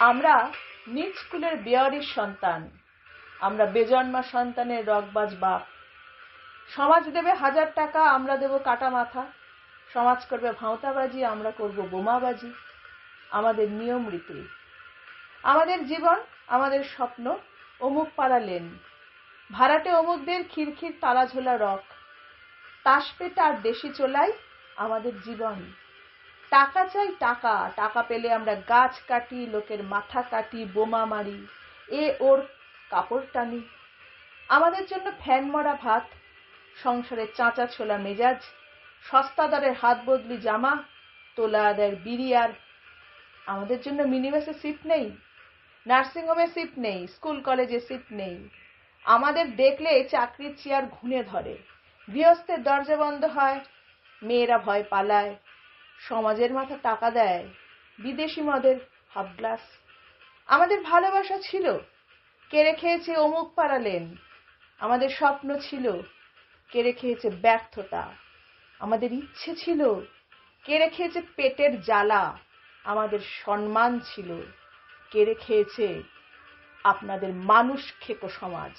আমরা নিজ স্কুলের বেয়ারির সন্তান। আমরা বেজন্মা সন্তানের রগবাজ বাপ। সমাজ দেবে হাজার টাকা, আমরা দেব কাটা মাথা। সমাজ করবে ভাঁওতাবাজি, আমরা করব বোমাবাজি। আমাদের নিয়ম রীতি। আমাদের জীবন, আমাদের স্বপ্ন অমুক পাড়া লেন। ভাড়াটে অমুকদের খিরখির তালাঝোলা রক। তাস তাসপেটা আর দেশি চোলাই আমাদের জীবন। টাকা চাই টাকা টাকা পেলে আমরা গাছ কাটি, লোকের মাথা কাটি, বোমা মারি, এ ওর কাপড় টানি। আমাদের জন্য ফ্যান মরা ভাত, সংসারে চাঁচা ছোলা মেজাজ, সস্তা দরের হাত বদলি জামা, তোলা আদায়ের বিড়ি আর আমাদের জন্য মিনিবাসে সিট নেই, নার্সিংহোমে সিট নেই, স্কুল কলেজে সিট নেই। আমাদের দেখলে চাকরির চেয়ার ঘুনে ধরে, গৃহস্থের দরজা বন্ধ হয়, মেয়েরা ভয় পালায় সমাজের মাথা টাকা দেয়, বিদেশি মদের হাফ গ্লাস আমাদের ভালোবাসা ছিল, কেড়ে খেয়েছে অমুক পাড়ালেন। আমাদের স্বপ্ন ছিল, কেড়ে খেয়েছে ব্যর্থতা। আমাদের ইচ্ছে ছিল, কেড়ে খেয়েছে পেটের জ্বালা। আমাদের সম্মান ছিল, কেড়ে খেয়েছে আপনাদের মানুষ খেকো সমাজ।